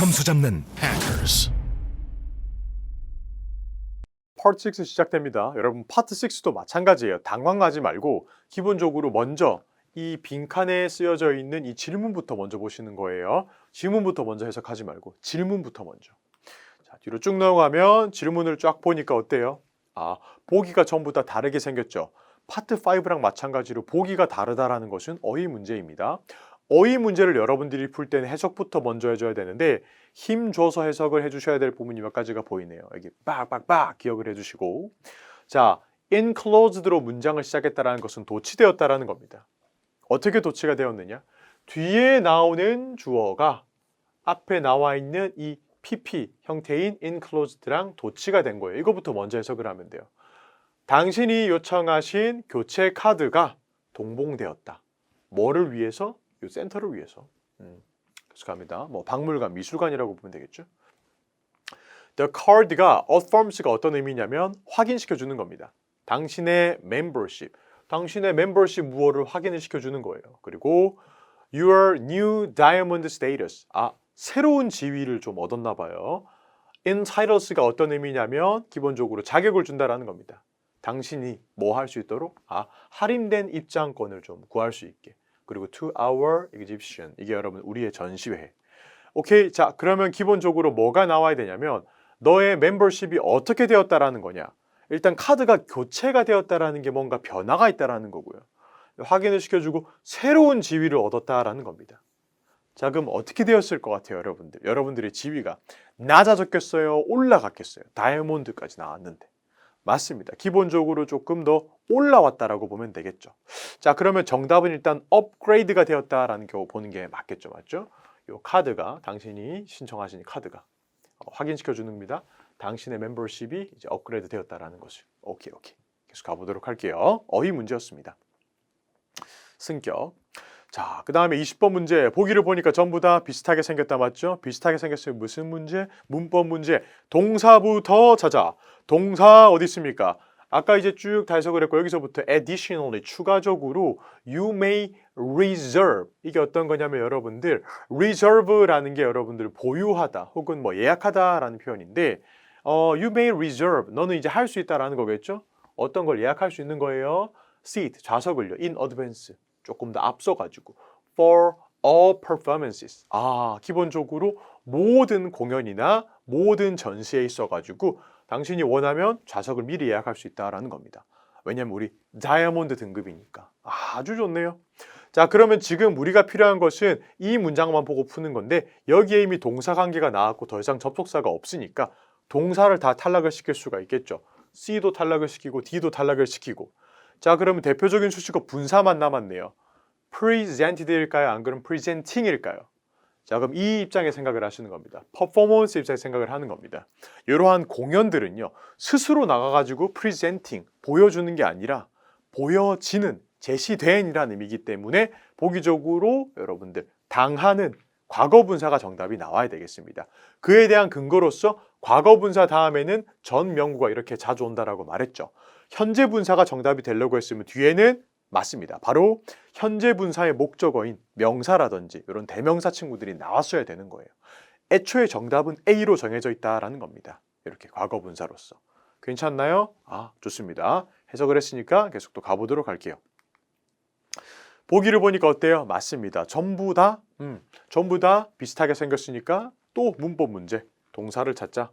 점수 잡는 hackers. 파트 6 시작됩니다. 여러분 파트 6도 마찬가지예요. 당황하지 말고 기본적으로 먼저 이 빈칸에 쓰여져 있는 이 질문부터 먼저 보시는 거예요. 질문부터 먼저 해석하지 말고 질문부터 먼저. 자, 뒤로 쭉 넘어가면 질문을 쫙 보니까 어때요? 아, 보기가 전부 다 다르게 생겼죠. 파트 5랑 마찬가지로 보기가 다르다라는 것은 어휘 문제입니다. 어휘 문제를 여러분들이 풀 때는 해석부터 먼저 해줘야 되는데 힘 줘서 해석을 해주셔야 될 부분이 몇 가지가 보이네요. 여기 빡빡빡 기억을 해주시고 자, enclosed로 문장을 시작했다라는 것은 도치되었다라는 겁니다. 어떻게 도치가 되었느냐? 뒤에 나오는 주어가 앞에 나와 있는 이 pp 형태인 enclosed랑 도치가 된 거예요. 이거부터 먼저 해석을 하면 돼요. 당신이 요청하신 교체 카드가 동봉되었다. 뭐를 위해서? 이 센터를 위해서. 음, 계속 갑니다. 뭐 박물관, 미술관이라고 보면 되겠죠. The card가 affirms가 어떤 의미냐면 확인시켜 주는 겁니다. 당신의 membership, 당신의 membership 무엇을 확인을 시켜 주는 거예요. 그리고 your new diamond status, 아 새로운 지위를 좀 얻었나 봐요. entitles가 어떤 의미냐면 기본적으로 자격을 준다라는 겁니다. 당신이 뭐 할 수 있도록 아 할인된 입장권을 좀 구할 수 있게 그리고 to our exhibition 이게 여러분 우리의 전시회. 오케이. 자 그러면 기본적으로 뭐가 나와야 되냐면 너의 멤버십이 어떻게 되었다라는 거냐. 일단 카드가 교체가 되었다라는 게 뭔가 변화가 있다라는 거고요. 확인을 시켜주고 새로운 지위를 얻었다라는 겁니다. 자 그럼 어떻게 되었을 것 같아요 여러분들? 여러분들의 지위가 낮아졌겠어요? 올라갔겠어요? 다이아몬드까지 나왔는데 맞습니다. 기본적으로 조금 더 올라왔다라고 보면 되겠죠. 자, 그러면 정답은 일단 업그레이드가 되었다라는 거 보는 게 맞겠죠. 맞죠? 요 카드가 당신이 신청하신 카드가 어, 확인시켜 주는 겁니다. 당신의 멤버십이 이제 업그레이드 되었다라는 것을. 오케이, 오케이. 계속 가보도록 할게요. 어휘 문제였습니다. 승격. 자, 그 다음에 20번 문제. 보기를 보니까 전부 다 비슷하게 생겼다 맞죠? 비슷하게 생겼으면 무슨 문제? 문법 문제. 동사부터 찾아. 동사 어디 있습니까? 아까 이제 쭉 다 해석을 했고 여기서부터 additionally 추가적으로 you may reserve 이게 어떤 거냐면 여러분들 reserve라는 게 여러분들 보유하다 혹은 뭐 예약하다라는 표현인데 어 you may reserve 너는 이제 할 수 있다라는 거겠죠? 어떤 걸 예약할 수 있는 거예요? seat 좌석을요 in advance 조금 더 앞서가지고 for all performances 아 기본적으로 모든 공연이나 모든 전시에 있어가지고 당신이 원하면 좌석을 미리 예약할 수 있다라는 겁니다. 왜냐면 우리 다이아몬드 등급이니까 아주 좋네요. 자 그러면 지금 우리가 필요한 것은 이 문장만 보고 푸는 건데 여기에 이미 동사 관계가 나왔고 더 이상 접속사가 없으니까 동사를 다 탈락을 시킬 수가 있겠죠. C도 탈락을 시키고 D도 탈락을 시키고 자 그러면 대표적인 수식어 분사만 남았네요. presented일까요? 안 그러면 presenting일까요? 자 그럼 이 입장에 생각을 하시는 겁니다. 퍼포먼스 입장에 생각을 하는 겁니다. 이러한 공연들은요 스스로 나가가지고 presenting 보여주는 게 아니라 보여지는 제시된이라는 의미이기 때문에 보기적으로 여러분들 당하는 과거 분사가 정답이 나와야 되겠습니다. 그에 대한 근거로서 과거 분사 다음에는 전 명구가 이렇게 자주 온다라고 말했죠. 현재 분사가 정답이 되려고 했으면 뒤에는 맞습니다. 바로 현재 분사의 목적어인 명사라든지 이런 대명사 친구들이 나왔어야 되는 거예요. 애초에 정답은 A로 정해져 있다라는 겁니다. 이렇게 과거 분사로서. 괜찮나요? 아, 좋습니다. 해석을 했으니까 계속 또 가보도록 할게요. 보기를 보니까 어때요? 맞습니다. 전부 다, 음, 전부 다 비슷하게 생겼으니까 또 문법 문제, 동사를 찾자.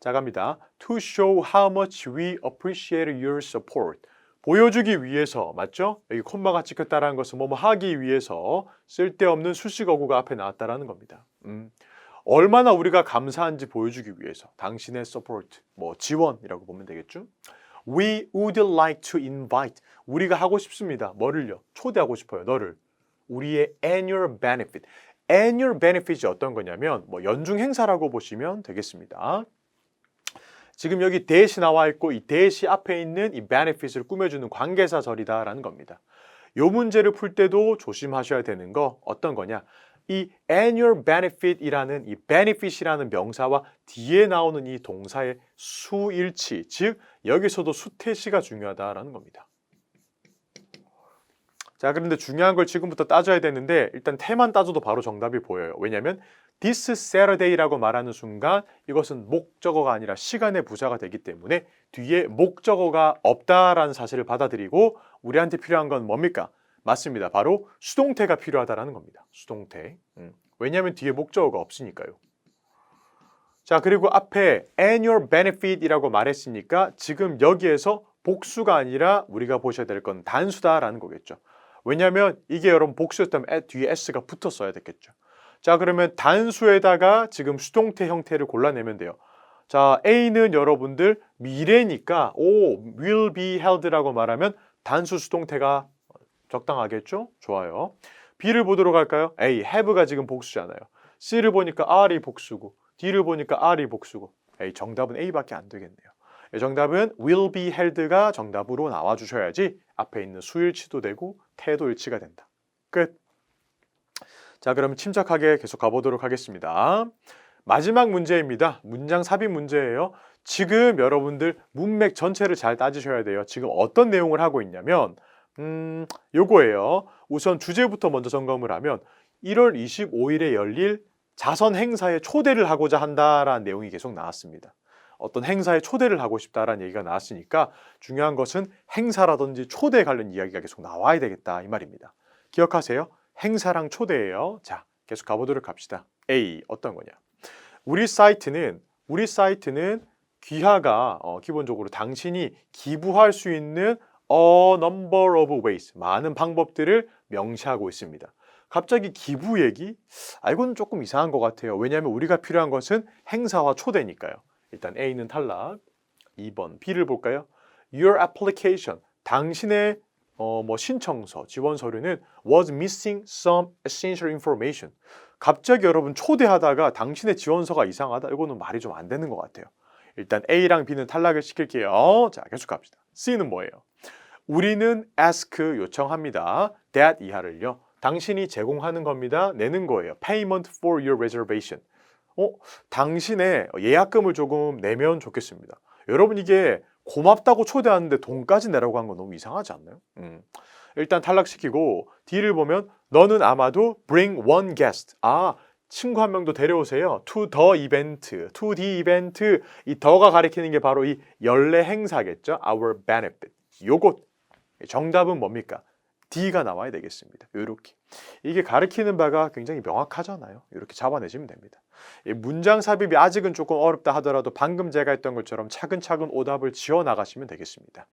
자, 갑니다. To show how much we appreciate your support. 보여주기 위해서 맞죠? 여기 콤마가 찍혔다라는 것은 뭐뭐 하기 위해서 쓸데없는 수식어구가 앞에 나왔다라는 겁니다. 음, 얼마나 우리가 감사한지 보여주기 위해서 당신의 support, 뭐 지원이라고 보면 되겠죠? We would like to invite. 우리가 하고 싶습니다. 뭐를요? 초대하고 싶어요. 너를. 우리의 annual benefit. annual benefit이 어떤 거냐면 뭐 연중 행사라고 보시면 되겠습니다. 지금 여기 대시 나와 있고 이 대시 앞에 있는 이 benefit을 꾸며주는 관계사절이다라는 겁니다. 요 문제를 풀 때도 조심하셔야 되는 거 어떤 거냐? 이 annual benefit이라는 이 benefit이라는 명사와 뒤에 나오는 이 동사의 수일치, 즉 여기서도 수태시가 중요하다라는 겁니다. 자, 그런데 중요한 걸 지금부터 따져야 되는데 일단 태만 따져도 바로 정답이 보여요. 왜냐하면 this Saturday라고 말하는 순간 이것은 목적어가 아니라 시간의 부사가 되기 때문에 뒤에 목적어가 없다라는 사실을 받아들이고 우리한테 필요한 건 뭡니까? 맞습니다. 바로 수동태가 필요하다라는 겁니다. 수동태. 음. 왜냐하면 뒤에 목적어가 없으니까요. 자, 그리고 앞에 annual benefit이라고 말했으니까 지금 여기에서 복수가 아니라 우리가 보셔야 될 건 단수다라는 거겠죠. 왜냐하면 이게 여러분 복수였다면 에- 뒤에 s가 붙었어야 됐겠죠. 자, 그러면 단수에다가 지금 수동태 형태를 골라내면 돼요. 자, A는 여러분들 미래니까 오, will be held라고 말하면 단수 수동태가 적당하겠죠? 좋아요. B를 보도록 할까요? A, have가 지금 복수잖아요. C를 보니까 R이 복수고 D를 보니까 R이 복수고 A, 정답은 A밖에 안 되겠네요. 예, 정답은 will be held가 정답으로 나와 주셔야지 앞에 있는 수일치도 되고 태도 일치가 된다. 끝. 자, 그럼 침착하게 계속 가보도록 하겠습니다. 마지막 문제입니다. 문장 삽입 문제예요. 지금 여러분들 문맥 전체를 잘 따지셔야 돼요. 지금 어떤 내용을 하고 있냐면, 음, 요거예요. 우선 주제부터 먼저 점검을 하면 1월 25일에 열릴 자선 행사에 초대를 하고자 한다라는 내용이 계속 나왔습니다. 어떤 행사에 초대를 하고 싶다라는 얘기가 나왔으니까 중요한 것은 행사라든지 초대에 관련 이야기가 계속 나와야 되겠다 이 말입니다. 기억하세요. 행사랑 초대예요. 자, 계속 가보도록 합시다. A 어떤 거냐? 우리 사이트는 우리 사이트는 귀하가 어, 기본적으로 당신이 기부할 수 있는 a number of ways 많은 방법들을 명시하고 있습니다. 갑자기 기부 얘기? 아, 이건 조금 이상한 것 같아요. 왜냐하면 우리가 필요한 것은 행사와 초대니까요. 일단 A는 탈락. 2번 B를 볼까요? Your application 당신의 어, 뭐 신청서, 지원 서류는 was missing some essential information. 갑자기 여러분 초대하다가 당신의 지원서가 이상하다. 이거는 말이 좀 안 되는 것 같아요. 일단 A랑 B는 탈락을 시킬게요. 자, 계속 갑시다. C는 뭐예요? 우리는 ask 요청합니다. that 이하를요. 당신이 제공하는 겁니다. 내는 거예요. payment for your reservation. 어, 당신의 예약금을 조금 내면 좋겠습니다. 여러분 이게 고맙다고 초대하는데 돈까지 내라고 한 건 너무 이상하지 않나요? 음. 일단 탈락시키고 D를 보면 너는 아마도 bring one guest. 아, 친구 한 명도 데려오세요. to the event, to the event. 이 더가 가리키는 게 바로 이 연례 행사겠죠. Our benefit. 요것 정답은 뭡니까? D가 나와야 되겠습니다. 이렇게 이게 가리키는 바가 굉장히 명확하잖아요. 이렇게 잡아내시면 됩니다. 이 문장 삽입이 아직은 조금 어렵다 하더라도 방금 제가 했던 것처럼 차근차근 오답을 지어 나가시면 되겠습니다.